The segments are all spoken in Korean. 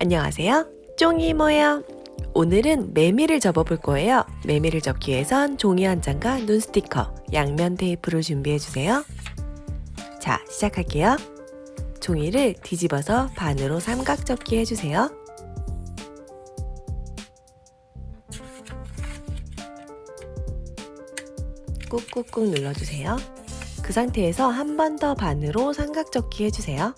안녕하세요. 쫑이모예요. 오늘은 매미를 접어볼 거예요. 매미를 접기 위해선 종이 한 장과 눈 스티커, 양면 테이프를 준비해 주세요. 자, 시작할게요. 종이를 뒤집어서 반으로 삼각 접기 해주세요. 꾹꾹꾹 눌러주세요. 그 상태에서 한 번 더 반으로 삼각 접기 해주세요.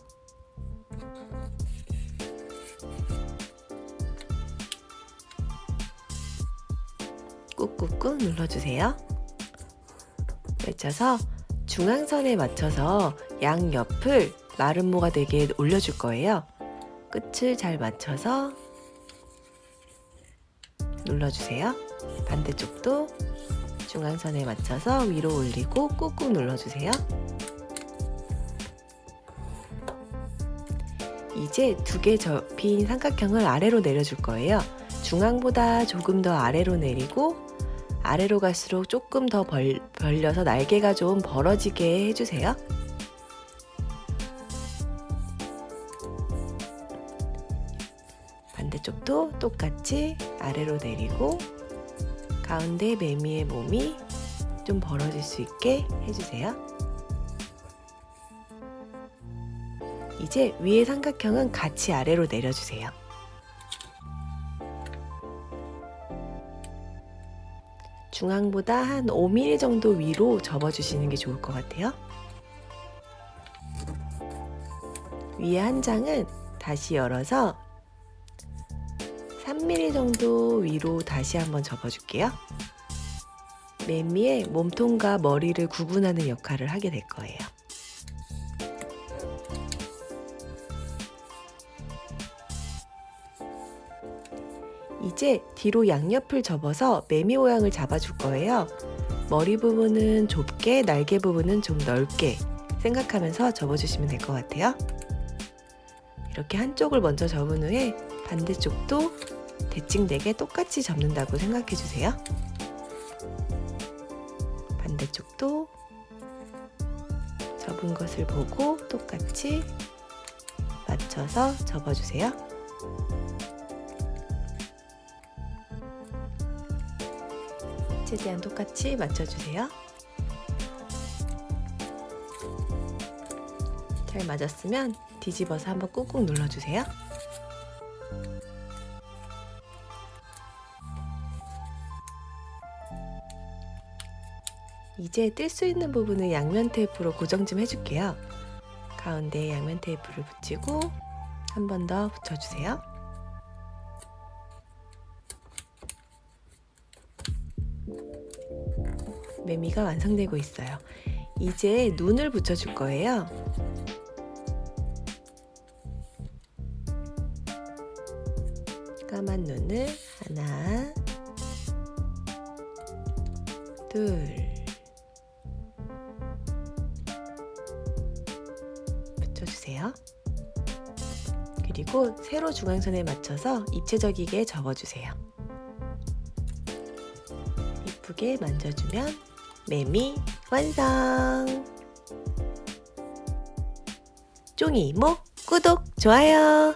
꾹꾹꾹 눌러주세요. 펼쳐서 중앙선에 맞춰서 양옆을 마른 모가 되게 올려줄 거예요. 끝을 잘 맞춰서 눌러주세요. 반대쪽도 중앙선에 맞춰서 위로 올리고 꾹꾹 눌러주세요. 이제 두 개 접힌 삼각형을 아래로 내려줄 거예요. 중앙보다 조금 더 아래로 내리고 아래로 갈수록 조금 더 벌, 벌려서 날개가 좀 벌어지게 해주세요. 반대쪽도 똑같이 아래로 내리고 가운데 매미의 몸이 좀 벌어질 수 있게 해주세요. 이제 위의 삼각형은 같이 아래로 내려주세요. 중앙보다 한 5mm 정도 위로 접어주시는 게 좋을 것 같아요. 위에 한 장은 다시 열어서 3mm 정도 위로 다시 한번 접어줄게요. 매미의 몸통과 머리를 구분하는 역할을 하게 될 거예요. 이제 뒤로 양옆을 접어서 매미 모양을 잡아줄 거예요. 머리 부분은 좁게, 날개 부분은 좀 넓게 생각하면서 접어주시면 될 것 같아요. 이렇게 한쪽을 먼저 접은 후에 반대쪽도 대칭되게 똑같이 접는다고 생각해 주세요. 반대쪽도 접은 것을 보고 똑같이 맞춰서 접어주세요. 최대한 똑같이 맞춰주세요. 잘 맞았으면 뒤집어서 한번 꾹꾹 눌러주세요. 이제 뜰 수 있는 부분은 양면 테이프로 고정 좀 해줄게요. 가운데에 양면 테이프를 붙이고 한 번 더 붙여주세요. 매미가 완성되고 있어요. 이제 눈을 붙여줄 거예요. 까만 눈을 하나, 둘, 붙여주세요. 그리고 세로 중앙선에 맞춰서 입체적이게 접어주세요. 이쁘게 만져주면 매미 완성! 쫑이 이모 구독, 좋아요!